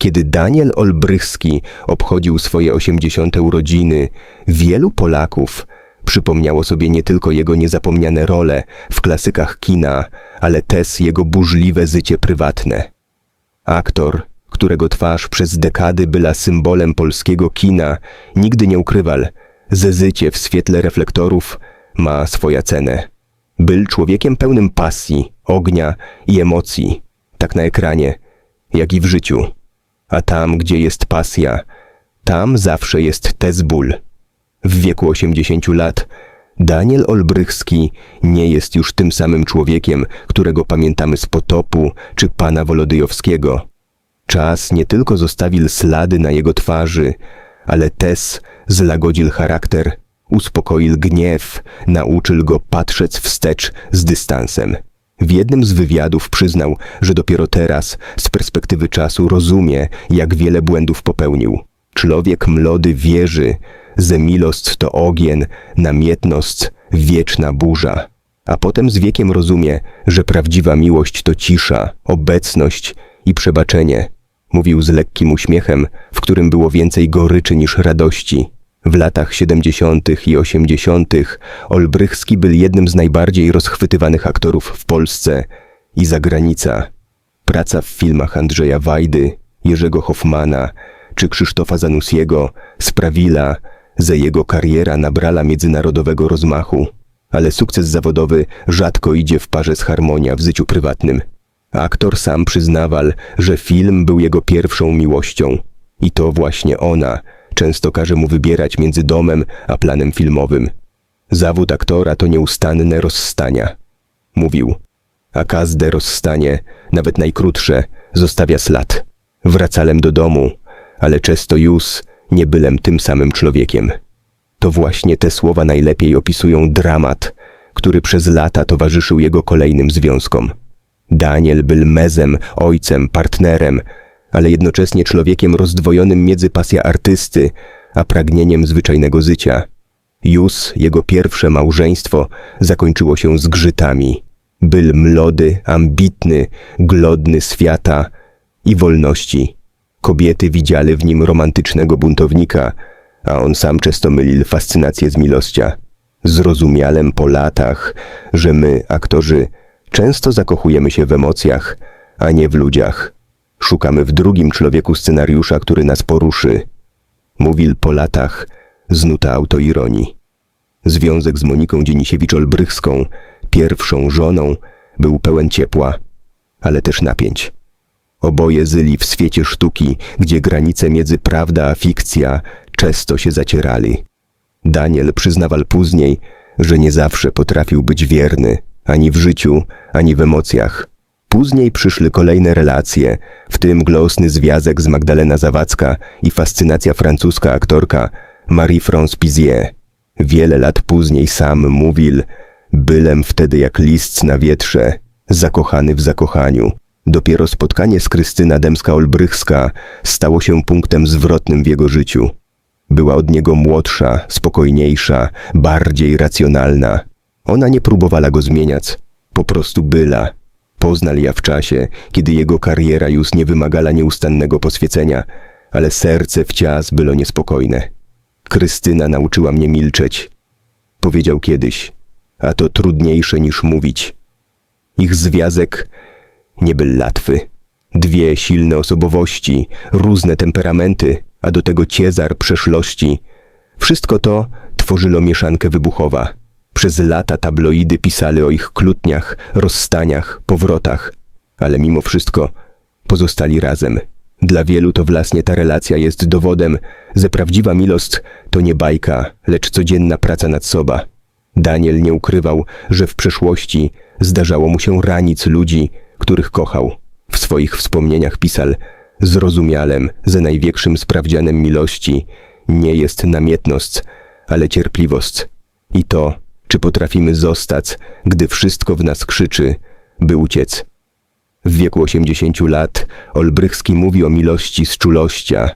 Kiedy Daniel Olbrychski obchodził swoje 80. urodziny, wielu Polaków przypomniało sobie nie tylko jego niezapomniane role w klasykach kina, ale też jego burzliwe życie prywatne. Aktor, którego twarz przez dekady była symbolem polskiego kina, nigdy nie ukrywal, że życie w świetle reflektorów ma swoją cenę. Był człowiekiem pełnym pasji, ognia i emocji, tak na ekranie, jak i w życiu. A tam, gdzie jest pasja, tam zawsze jest tez ból. W wieku 80 lat Daniel Olbrychski nie jest już tym samym człowiekiem, którego pamiętamy z Potopu czy pana Wolodyjowskiego. Czas nie tylko zostawił ślady na jego twarzy, ale też zlagodził charakter, uspokoił gniew, nauczył go patrzeć wstecz z dystansem. W jednym z wywiadów przyznał, że dopiero teraz, z perspektywy czasu, rozumie, jak wiele błędów popełnił. Człowiek młody wierzy, że miłość to ogień, namiętność, wieczna burza. A potem z wiekiem rozumie, że prawdziwa miłość to cisza, obecność i przebaczenie. Mówił z lekkim uśmiechem, w którym było więcej goryczy niż radości. W latach 70. i 80. Olbrychski był jednym z najbardziej rozchwytywanych aktorów w Polsce i za granica. Praca w filmach Andrzeja Wajdy, Jerzego Hoffmana czy Krzysztofa Zanussiego sprawiła, że jego kariera nabrała międzynarodowego rozmachu, ale sukces zawodowy rzadko idzie w parze z harmonia w życiu prywatnym. Aktor sam przyznawał, że film był jego pierwszą miłością i to właśnie ona często każe mu wybierać między domem a planem filmowym. Zawód aktora to nieustanne rozstania. Mówił, a każde rozstanie, nawet najkrótsze, zostawia ślad. Wracałem do domu, ale często już nie byłem tym samym człowiekiem. To właśnie te słowa najlepiej opisują dramat, który przez lata towarzyszył jego kolejnym związkom. Daniel był mezem, ojcem, partnerem, ale jednocześnie człowiekiem rozdwojonym między pasja artysty a pragnieniem zwyczajnego życia. Już jego pierwsze małżeństwo zakończyło się zgrzytami. Był młody, ambitny, glodny świata i wolności. Kobiety widziały w nim romantycznego buntownika, a on sam często mylił fascynację z miłościa. Zrozumiałem po latach, że my, aktorzy, często zakochujemy się w emocjach, a nie w ludziach. Szukamy w drugim człowieku scenariusza, który nas poruszy. Mówił po latach z nuta autoironii. Związek z Moniką Dzienisiewicz-Olbrychską, pierwszą żoną, był pełen ciepła, ale też napięć. Oboje zyli w świecie sztuki, gdzie granice między prawda a fikcja często się zacierali. Daniel przyznawał później, że nie zawsze potrafił być wierny, ani w życiu, ani w emocjach. Później przyszły kolejne relacje, w tym glosny związek z Magdalena Zawadzka i fascynacja francuska aktorka Marie-France Pizier. Wiele lat później sam mówił, bylem wtedy jak list na wietrze, zakochany w zakochaniu. Dopiero spotkanie z Krystyna Dębska-Olbrychska stało się punktem zwrotnym w jego życiu. Była od niego młodsza, spokojniejsza, bardziej racjonalna. Ona nie próbowała go zmieniać, po prostu była. Poznał ja w czasie, kiedy jego kariera już nie wymagała nieustannego poświęcenia, ale serce wciąż było niespokojne. Krystyna nauczyła mnie milczeć. Powiedział kiedyś, a to trudniejsze niż mówić. Ich związek nie był łatwy. Dwie silne osobowości, różne temperamenty, a do tego ciezar przeszłości. Wszystko to tworzyło mieszankę wybuchowa. Przez lata tabloidy pisali o ich kłótniach, rozstaniach, powrotach, ale mimo wszystko pozostali razem. Dla wielu to właśnie ta relacja jest dowodem, że prawdziwa miłość to nie bajka, lecz codzienna praca nad sobą. Daniel nie ukrywał, że w przeszłości zdarzało mu się ranić ludzi, których kochał. W swoich wspomnieniach pisał Zrozumiałem, że największym sprawdzianem miłości nie jest namiętność, ale cierpliwość. I to, czy potrafimy zostać, gdy wszystko w nas krzyczy, by uciec. W wieku 80 lat Olbrychski mówi o miłości z czulościa,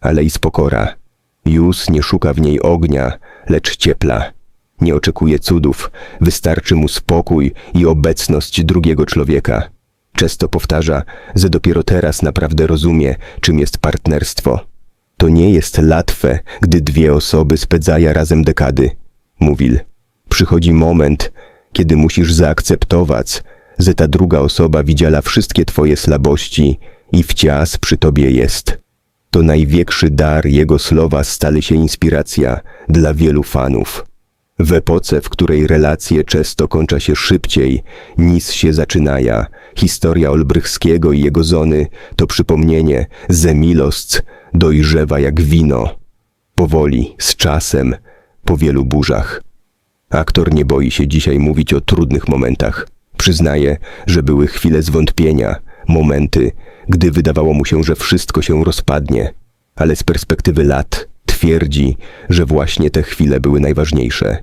ale i z pokora. Już nie szuka w niej ognia, lecz ciepla. Nie oczekuje cudów, wystarczy mu spokój i obecność drugiego człowieka. Często powtarza, że dopiero teraz naprawdę rozumie, czym jest partnerstwo. To nie jest łatwe, gdy dwie osoby spędzają razem dekady, mówił. Przychodzi moment, kiedy musisz zaakceptować, że ta druga osoba widziała wszystkie twoje słabości i wciąż przy tobie jest. To największy dar jego słowa stale się inspiracja dla wielu fanów. W epoce, w której relacje często kończą się szybciej niż się zaczynają, historia Olbrychskiego i jego żony to przypomnienie, że miłość dojrzewa jak wino. Powoli, z czasem, po wielu burzach. Aktor nie boi się dzisiaj mówić o trudnych momentach. Przyznaje, że były chwile zwątpienia, momenty, gdy wydawało mu się, że wszystko się rozpadnie. Ale z perspektywy lat twierdzi, że właśnie te chwile były najważniejsze.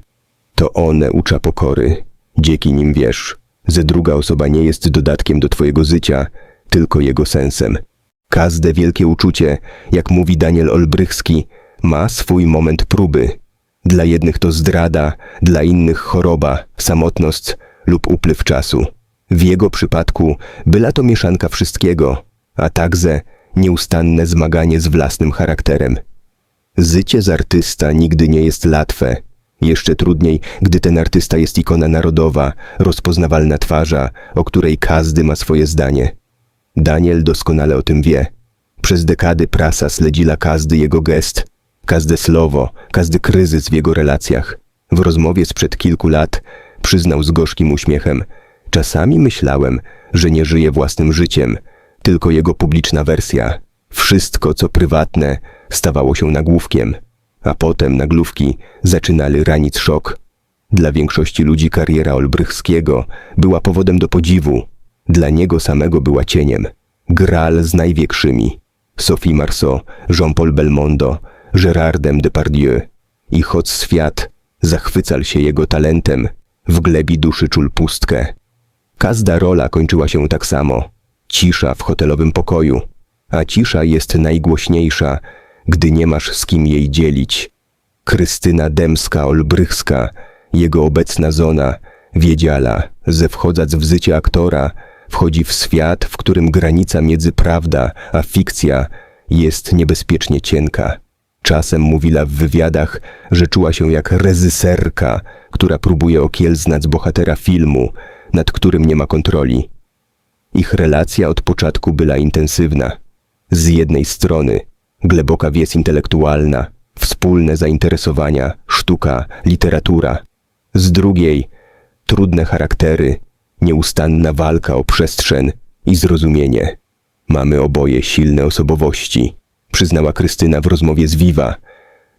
To one ucza pokory. Dzięki nim wiesz, że druga osoba nie jest dodatkiem do twojego życia, tylko jego sensem. Każde wielkie uczucie, jak mówi Daniel Olbrychski, ma swój moment próby. Dla jednych to zdrada, dla innych choroba, samotność lub upływ czasu. W jego przypadku była to mieszanka wszystkiego, a także nieustanne zmaganie z własnym charakterem. Życie z artysta nigdy nie jest łatwe. Jeszcze trudniej, gdy ten artysta jest ikona narodowa, rozpoznawalna twarza, o której każdy ma swoje zdanie. Daniel doskonale o tym wie. Przez dekady prasa śledziła każdy jego gest, każde słowo, każdy kryzys w jego relacjach. W rozmowie sprzed kilku lat przyznał z gorzkim uśmiechem: Czasami myślałem, że nie żyje własnym życiem, tylko jego publiczna wersja. Wszystko, co prywatne, stawało się nagłówkiem, a potem nagłówki zaczynali ranić szok. Dla większości ludzi kariera Olbrychskiego była powodem do podziwu. Dla niego samego była cieniem. Gral z największymi. Sophie Marceau, Jean-Paul Belmondo, Gérardem Depardieu. I choć świat zachwycał się jego talentem, w glebi duszy czul pustkę. Każda rola kończyła się tak samo. Cisza w hotelowym pokoju. A cisza jest najgłośniejsza, gdy nie masz z kim jej dzielić. Krystyna Dębska-Olbrychska, jego obecna zona, wiedziała, że wchodząc w życie aktora, wchodzi w świat, w którym granica między prawda a fikcja jest niebezpiecznie cienka. Czasem mówiła w wywiadach, że czuła się jak rezyserka, która próbuje okiełznać bohatera filmu, nad którym nie ma kontroli. Ich relacja od początku była intensywna. Z jednej strony głęboka wiedza intelektualna, wspólne zainteresowania, sztuka, literatura. Z drugiej trudne charaktery, nieustanna walka o przestrzeń i zrozumienie. Mamy oboje silne osobowości, przyznała Krystyna w rozmowie z Viva.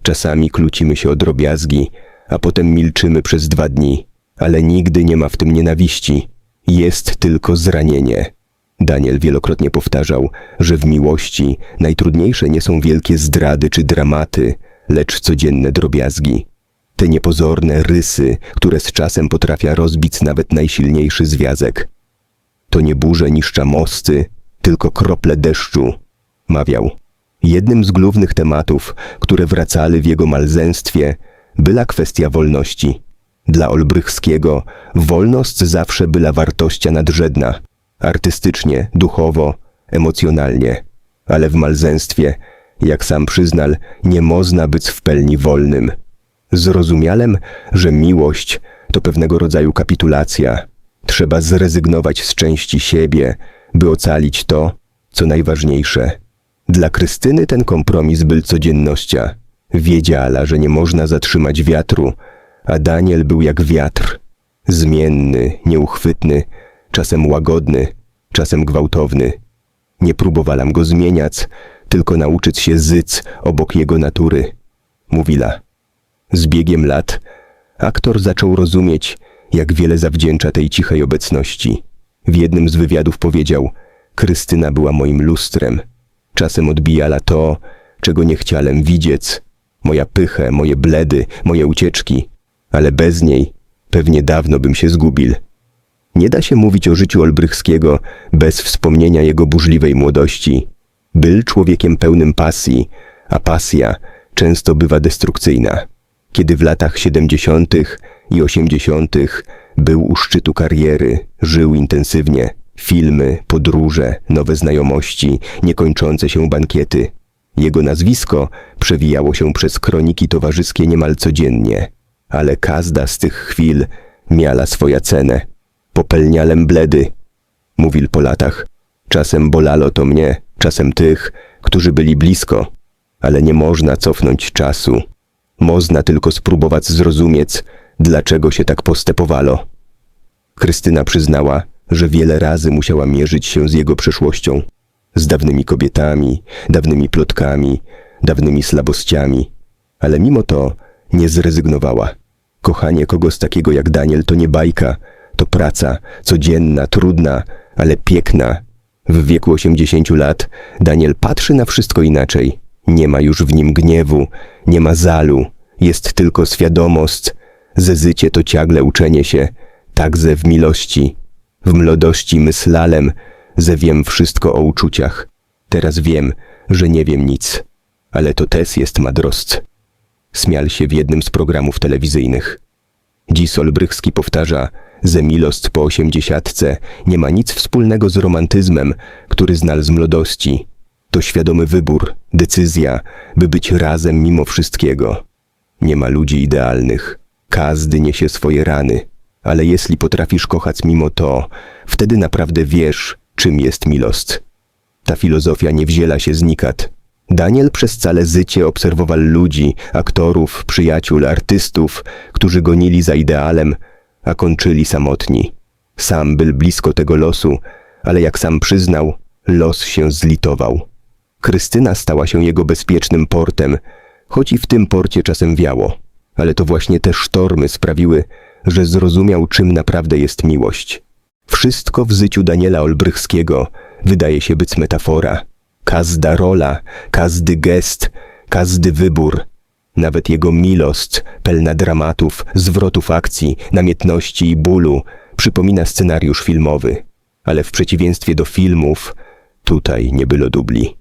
Czasami kłócimy się o drobiazgi, a potem milczymy przez dwa dni, ale nigdy nie ma w tym nienawiści. Jest tylko zranienie. Daniel wielokrotnie powtarzał, że w miłości najtrudniejsze nie są wielkie zdrady czy dramaty, lecz codzienne drobiazgi. Te niepozorne rysy, które z czasem potrafia rozbić nawet najsilniejszy związek. To nie burze niszcza mosty, tylko krople deszczu, mawiał. Jednym z głównych tematów, które wracały w jego malzęstwie, była kwestia wolności. Dla Olbrychskiego wolność zawsze była wartością nadrzędna, artystycznie, duchowo, emocjonalnie. Ale w malzęstwie, jak sam przyznal, nie można być w pełni wolnym. Zrozumiałem, że miłość to pewnego rodzaju kapitulacja. Trzeba zrezygnować z części siebie, by ocalić to, co najważniejsze. Dla Krystyny ten kompromis był codziennością. Wiedziała, że nie można zatrzymać wiatru, a Daniel był jak wiatr. Zmienny, nieuchwytny, czasem łagodny, czasem gwałtowny. Nie próbowałam go zmieniać, tylko nauczyć się zyc obok jego natury. Mówiła. Z biegiem lat aktor zaczął rozumieć, jak wiele zawdzięcza tej cichej obecności. W jednym z wywiadów powiedział: Krystyna była moim lustrem. Czasem odbijała to, czego nie chciałem widzieć. Moja pychę, moje bledy, moje ucieczki, ale bez niej pewnie dawno bym się zgubił. Nie da się mówić o życiu Olbrychskiego bez wspomnienia jego burzliwej młodości. Był człowiekiem pełnym pasji, a pasja często bywa destrukcyjna. Kiedy w latach 70. i 80. był u szczytu kariery, żył intensywnie, Filmy, podróże, nowe znajomości, niekończące się bankiety. Jego nazwisko przewijało się przez kroniki towarzyskie niemal codziennie, ale każda z tych chwil miała swoja cenę. Popelnialem bledy, mówił po latach. Czasem bolalo to mnie, czasem tych, którzy byli blisko, ale nie można cofnąć czasu. Można tylko spróbować zrozumieć, dlaczego się tak postępowalo. Krystyna przyznała, że wiele razy musiała mierzyć się z jego przeszłością, z dawnymi kobietami, dawnymi plotkami, dawnymi słabościami, ale mimo to nie zrezygnowała. Kochanie kogoś takiego jak Daniel to nie bajka, to praca, codzienna, trudna, ale piękna. W wieku 80 lat Daniel patrzy na wszystko inaczej. Nie ma już w nim gniewu, nie ma zalu, jest tylko świadomość. Ze zycie to ciągle uczenie się, także w miłości. W młodości myślałem, że wiem wszystko o uczuciach. Teraz wiem, że nie wiem nic, ale to też jest madrost. Śmiał się w jednym z programów telewizyjnych. Dziś Olbrychski powtarza, że miłość po osiemdziesiątce nie ma nic wspólnego z romantyzmem, który znal z młodości. To świadomy wybór, decyzja, by być razem mimo wszystkiego. Nie ma ludzi idealnych. Każdy niesie swoje rany. Ale jeśli potrafisz kochać mimo to, wtedy naprawdę wiesz, czym jest miłość. Ta filozofia nie wzięła się znikat. Daniel przez całe życie obserwował ludzi, aktorów, przyjaciół, artystów, którzy gonili za idealem, a kończyli samotni. Sam był blisko tego losu, ale jak sam przyznał, los się zlitował. Krystyna stała się jego bezpiecznym portem, choć i w tym porcie czasem wiało. Ale to właśnie te sztormy sprawiły, że zrozumiał, czym naprawdę jest miłość. Wszystko w życiu Daniela Olbrychskiego wydaje się być metafora. Każda rola, każdy gest, każdy wybór, nawet jego miłość, pełna dramatów, zwrotów akcji, namiętności i bólu, przypomina scenariusz filmowy. Ale w przeciwieństwie do filmów, tutaj nie było dubli.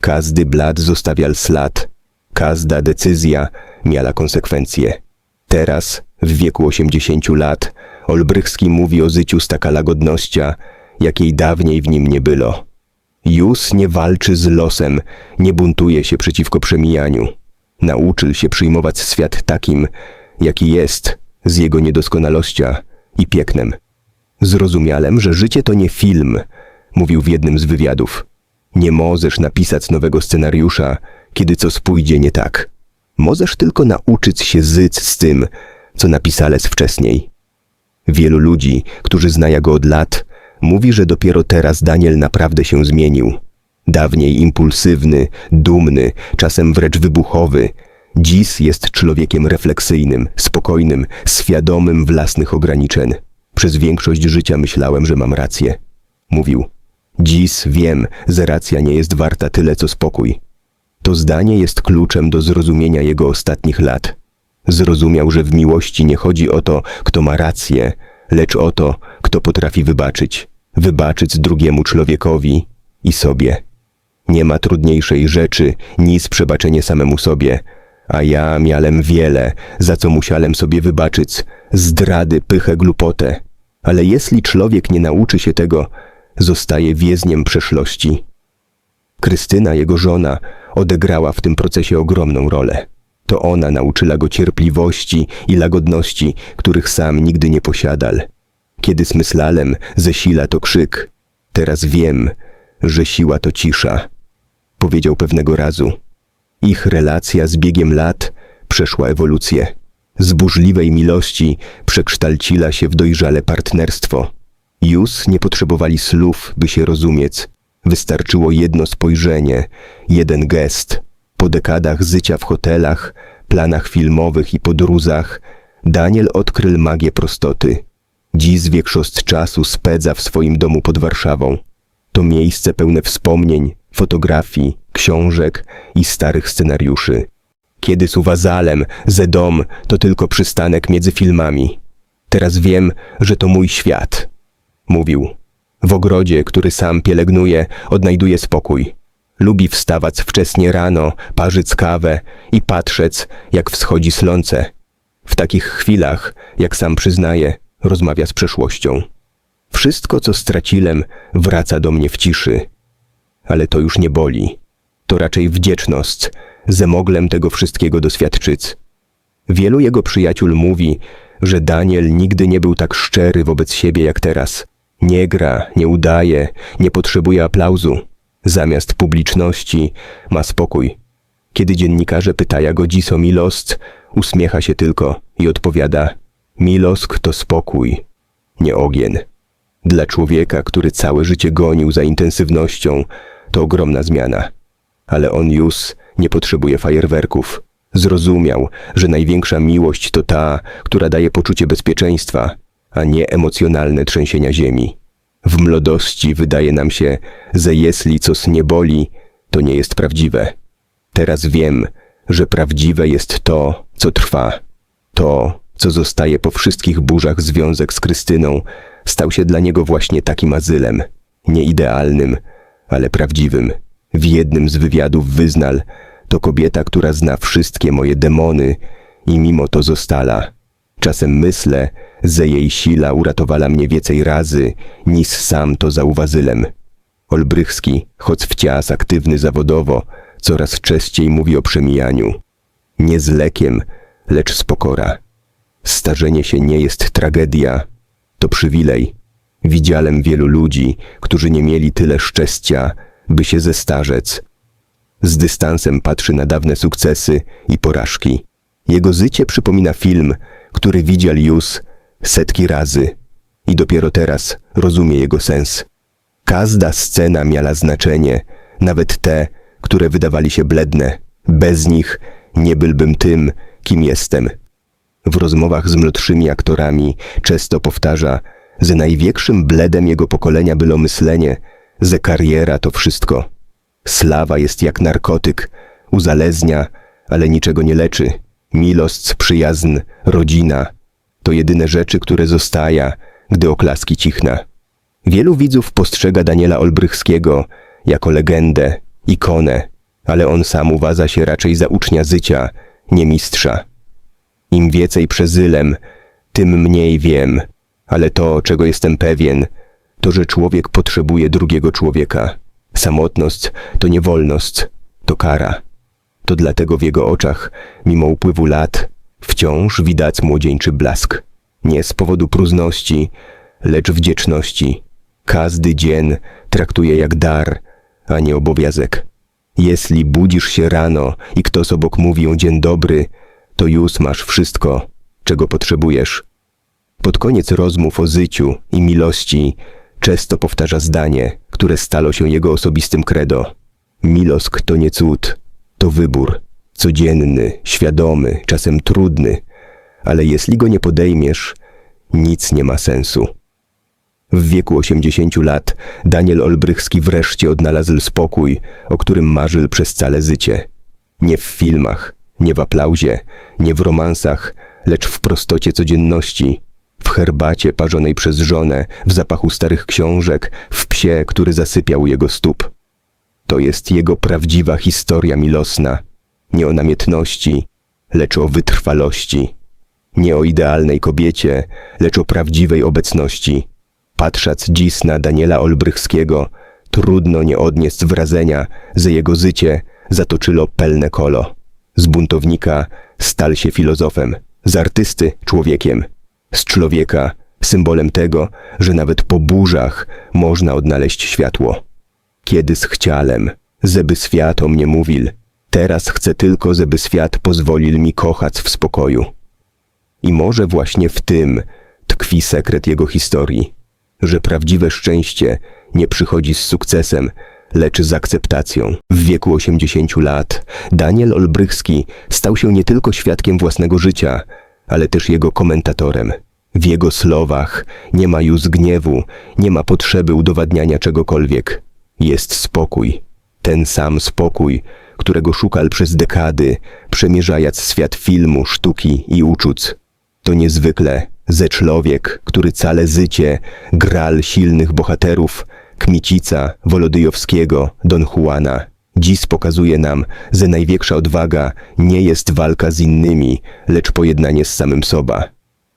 Każdy blat zostawiał ślad, każda decyzja miała konsekwencje. Teraz, w wieku 80 lat, Olbrychski mówi o życiu z taka lagodnością, jakiej dawniej w nim nie było. Już nie walczy z losem, nie buntuje się przeciwko przemijaniu. Nauczył się przyjmować świat takim, jaki jest, z jego niedoskonałością i pięknem. Zrozumiałem, że życie to nie film, mówił w jednym z wywiadów. Nie możesz napisać nowego scenariusza, kiedy coś pójdzie nie tak. Możesz tylko nauczyć się zyć z tym, co napisałeś wcześniej. Wielu ludzi, którzy znają go od lat, mówi, że dopiero teraz Daniel naprawdę się zmienił. Dawniej impulsywny, dumny, czasem wręcz wybuchowy, dziś jest człowiekiem refleksyjnym, spokojnym, świadomym własnych ograniczeń. Przez większość życia myślałem, że mam rację. Mówił, dziś wiem, że racja nie jest warta tyle, co spokój. To zdanie jest kluczem do zrozumienia jego ostatnich lat. Zrozumiał, że w miłości nie chodzi o to, kto ma rację, lecz o to, kto potrafi wybaczyć. Wybaczyć drugiemu człowiekowi i sobie. Nie ma trudniejszej rzeczy niż przebaczenie samemu sobie, a ja miałem wiele, za co musiałem sobie wybaczyć, zdrady, pychę, glupotę. Ale jeśli człowiek nie nauczy się tego, zostaje więźniem przeszłości. Krystyna, jego żona, odegrała w tym procesie ogromną rolę. To ona nauczyła go cierpliwości i lagodności, których sam nigdy nie posiadał. Kiedy smyslalem zesila to krzyk, teraz wiem, że siła to cisza. Powiedział pewnego razu. Ich relacja z biegiem lat przeszła ewolucję. Z burzliwej miłości przekształciła się w dojrzale partnerstwo. Już nie potrzebowali słów, by się rozumieć. Wystarczyło jedno spojrzenie, jeden gest. Po dekadach życia w hotelach, planach filmowych i podróżach, Daniel odkrył magię prostoty. Dziś większość czasu spędza w swoim domu pod Warszawą. To miejsce pełne wspomnień, fotografii, książek i starych scenariuszy. Kiedy z uwazalem, ze dom to tylko przystanek między filmami. Teraz wiem, że to mój świat. Mówił. W ogrodzie, który sam pielęgnuje, odnajduje spokój. Lubi wstawać wcześnie rano, parzyć kawę i patrzeć, jak wschodzi słońce. W takich chwilach, jak sam przyznaje, rozmawia z przeszłością. Wszystko, co straciłem, wraca do mnie w ciszy. Ale to już nie boli. To raczej wdzięczność, że moglem tego wszystkiego doświadczyć. Wielu jego przyjaciół mówi, że Daniel nigdy nie był tak szczery wobec siebie jak teraz. Nie gra, nie udaje, nie potrzebuje aplauzu. Zamiast publiczności ma spokój. Kiedy dziennikarze pytają go dziś o milost, uśmiecha się tylko i odpowiada: Milosk to spokój, nie ogień. Dla człowieka, który całe życie gonił za intensywnością, to ogromna zmiana. Ale on już nie potrzebuje fajerwerków. Zrozumiał, że największa miłość to ta, która daje poczucie bezpieczeństwa, a nie emocjonalne trzęsienia ziemi. W młodości wydaje nam się, że jeśli coś nie boli, to nie jest prawdziwe. Teraz wiem, że prawdziwe jest to, co trwa. To, co zostaje po wszystkich burzach związek z Krystyną, stał się dla niego właśnie takim azylem. Nie idealnym, ale prawdziwym. W jednym z wywiadów wyznal, to kobieta, która zna wszystkie moje demony i mimo to zostala. Czasem myślę, że jej sila uratowała mnie więcej razy, niż sam to zauważyłem. Olbrychski, choć wciąż aktywny zawodowo, coraz częściej mówi o przemijaniu. Nie z lekiem, lecz z pokora. Starzenie się nie jest tragedia, to przywilej. Widziałem wielu ludzi, którzy nie mieli tyle szczęścia, by się zestarzec. Z dystansem patrzy na dawne sukcesy i porażki. Jego życie przypomina film, który widział już setki razy i dopiero teraz rozumie jego sens. Każda scena miała znaczenie, nawet te, które wydawali się bledne. Bez nich nie byłbym tym, kim jestem. W rozmowach z młodszymi aktorami często powtarza, że największym bledem jego pokolenia było myślenie, że kariera to wszystko. Slawa jest jak narkotyk, uzależnia, ale niczego nie leczy. Milość, przyjazn, rodzina to jedyne rzeczy, które zostają, gdy oklaski cichna. Wielu widzów postrzega Daniela Olbrychskiego jako legendę, ikonę, ale on sam uważa się raczej za ucznia życia, nie mistrza. Im więcej przezylem, tym mniej wiem, ale to, czego jestem pewien, to, że człowiek potrzebuje drugiego człowieka. Samotność to niewolność, to kara. To dlatego w jego oczach, mimo upływu lat, wciąż widać młodzieńczy blask. Nie z powodu próżności, lecz wdzięczności. Każdy dzień traktuje jak dar, a nie obowiązek. Jeśli budzisz się rano i ktoś obok mówi dzień dobry, to już masz wszystko, czego potrzebujesz. Pod koniec rozmów o życiu i miłości często powtarza zdanie, które stało się jego osobistym credo. Milosk to nie cud, to wybór. Codzienny, świadomy, czasem trudny, ale jeśli go nie podejmiesz, nic nie ma sensu. W wieku 80 lat Daniel Olbrychski wreszcie odnalazł spokój, o którym marzył przez całe życie. Nie w filmach, nie w aplauzie, nie w romansach, lecz w prostocie codzienności, w herbacie parzonej przez żonę, w zapachu starych książek, w psie, który zasypiał u jego stóp. To jest jego prawdziwa historia milosna, nie o namiętności, lecz o wytrwalości. Nie o idealnej kobiecie, lecz o prawdziwej obecności. Patrząc dziś na Daniela Olbrychskiego, trudno nie odnieść wrażenia, że jego życie zatoczyło pelne kolo. Z buntownika stal się filozofem, z artysty człowiekiem, z człowieka symbolem tego, że nawet po burzach można odnaleźć światło. Kiedy chciałem, żeby świat o mnie mówił, teraz chcę tylko, żeby świat pozwolił mi kochać w spokoju. I może właśnie w tym tkwi sekret jego historii, że prawdziwe szczęście nie przychodzi z sukcesem, lecz z akceptacją. W wieku 80 lat Daniel Olbrychski stał się nie tylko świadkiem własnego życia, ale też jego komentatorem. W jego słowach nie ma już gniewu, nie ma potrzeby udowadniania czegokolwiek. Jest spokój. Ten sam spokój, którego szukał przez dekady, przemierzając świat filmu, sztuki i uczuć. To niezwykle, ze człowiek, który całe życie gral silnych bohaterów, Kmicica, Wolodyjowskiego, Don Juana. Dziś pokazuje nam, że największa odwaga nie jest walka z innymi, lecz pojednanie z samym sobą.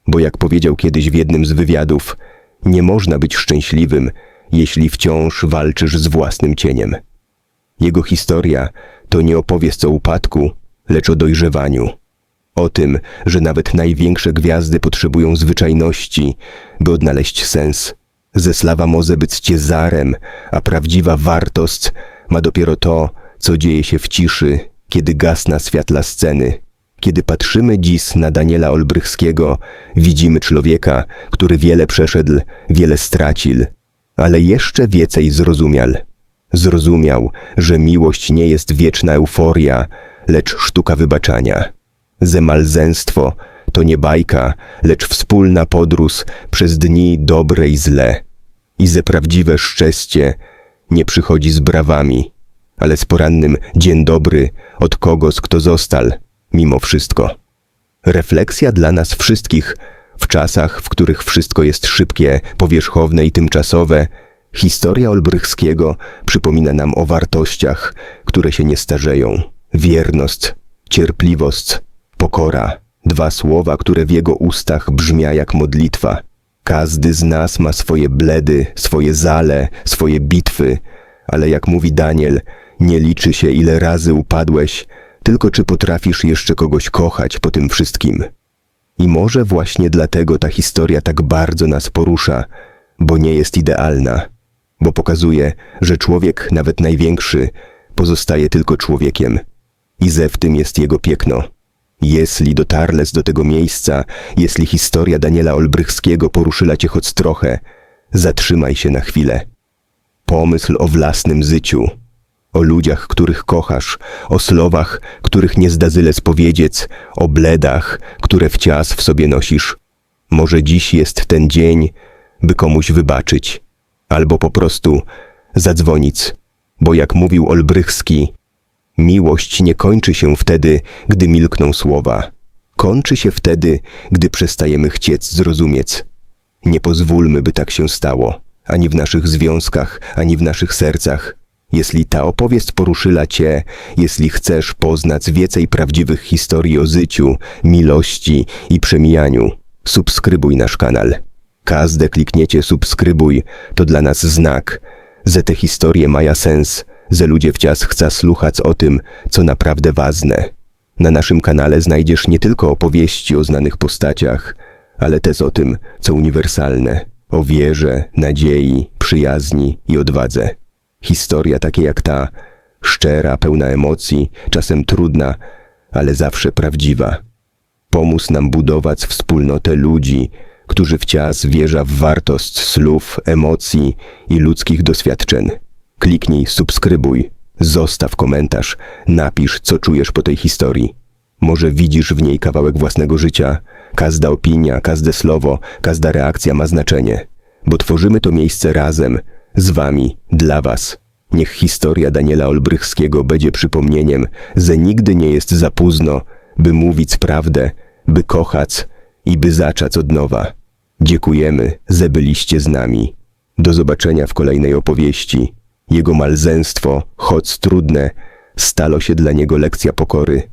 Bo jak powiedział kiedyś w jednym z wywiadów, Nie można być szczęśliwym, jeśli wciąż walczysz z własnym cieniem. Jego historia to nie opowieść o upadku, lecz o dojrzewaniu. O tym, że nawet największe gwiazdy potrzebują zwyczajności, by odnaleźć sens. Ze sława może być Cezarem, a prawdziwa wartość ma dopiero to, co dzieje się w ciszy, kiedy gasna światła sceny. Kiedy patrzymy dziś na Daniela Olbrychskiego, widzimy człowieka, który wiele przeszedł, wiele stracił, ale jeszcze więcej zrozumiał. Zrozumiał, że miłość nie jest wieczna euforia, lecz sztuka wybaczania. Zemalzenstwo to nie bajka, lecz wspólna podróż przez dni dobre i zle. I ze prawdziwe szczęście nie przychodzi z brawami, ale z porannym dzień dobry od kogoś, kto został, mimo wszystko. Refleksja dla nas wszystkich w czasach, w których wszystko jest szybkie, powierzchowne i tymczasowe, historia Olbrychskiego przypomina nam o wartościach, które się nie starzeją. Wierność, cierpliwość, pokora. Dwa słowa, które w jego ustach brzmia jak modlitwa. Każdy z nas ma swoje bledy, swoje zale, swoje bitwy, ale jak mówi Daniel, nie liczy się ile razy upadłeś, tylko czy potrafisz jeszcze kogoś kochać po tym wszystkim. I może właśnie dlatego ta historia tak bardzo nas porusza, bo nie jest idealna, bo pokazuje, że człowiek, nawet największy, pozostaje tylko człowiekiem. I ze w tym jest jego piekno. Jeśli dotarles do tego miejsca, jeśli historia Daniela Olbrychskiego poruszyła cię choć trochę, zatrzymaj się na chwilę. Pomyśl o własnym życiu, o ludziach, których kochasz, o słowach, których nie zdazyle spowiedzieć, o bledach, które wcias w sobie nosisz. Może dziś jest ten dzień, by komuś wybaczyć, albo po prostu zadzwonić, bo jak mówił Olbrychski, miłość nie kończy się wtedy, gdy milkną słowa. Kończy się wtedy, gdy przestajemy chcieć zrozumieć. Nie pozwólmy, by tak się stało, ani w naszych związkach, ani w naszych sercach. Jeśli ta opowieść poruszyła Cię, jeśli chcesz poznać więcej prawdziwych historii o życiu, miłości i przemijaniu, subskrybuj nasz kanał. Każde kliknięcie subskrybuj to dla nas znak, że te historie mają sens, że ludzie wciąż chcą słuchać o tym, co naprawdę ważne. Na naszym kanale znajdziesz nie tylko opowieści o znanych postaciach, ale też o tym, co uniwersalne, o wierze, nadziei, przyjaźni i odwadze. Historia takie jak ta, szczera, pełna emocji, czasem trudna, ale zawsze prawdziwa. Pomóż nam budować wspólnotę ludzi, którzy wciąż wierzą w wartość słów, emocji i ludzkich doświadczeń. Kliknij subskrybuj, zostaw komentarz, napisz, co czujesz po tej historii. Może widzisz w niej kawałek własnego życia. Każda opinia, każde słowo, każda reakcja ma znaczenie, bo tworzymy to miejsce razem, z wami, dla was. Niech historia Daniela Olbrychskiego będzie przypomnieniem, że nigdy nie jest za późno, by mówić prawdę, by kochać i by zacząć od nowa. Dziękujemy, że byliście z nami. Do zobaczenia w kolejnej opowieści. Jego malzenstwo, choć trudne, stało się dla niego lekcja pokory.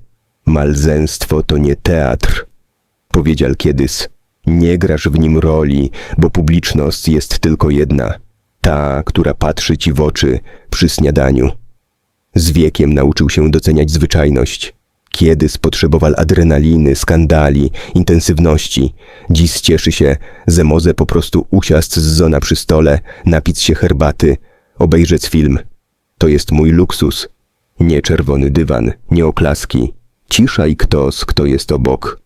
Malzenstwo to nie teatr, powiedział kiedyś. Nie grasz w nim roli, bo publiczność jest tylko jedna. Ta, która patrzy ci w oczy przy śniadaniu. Z wiekiem nauczył się doceniać zwyczajność. Kiedyś potrzebował adrenaliny, skandali, intensywności. Dziś cieszy się, że może po prostu usiąść z zona przy stole, napić się herbaty, obejrzeć film. To jest mój luksus. Nie czerwony dywan, nie oklaski. Cisza i ktoś, kto jest obok.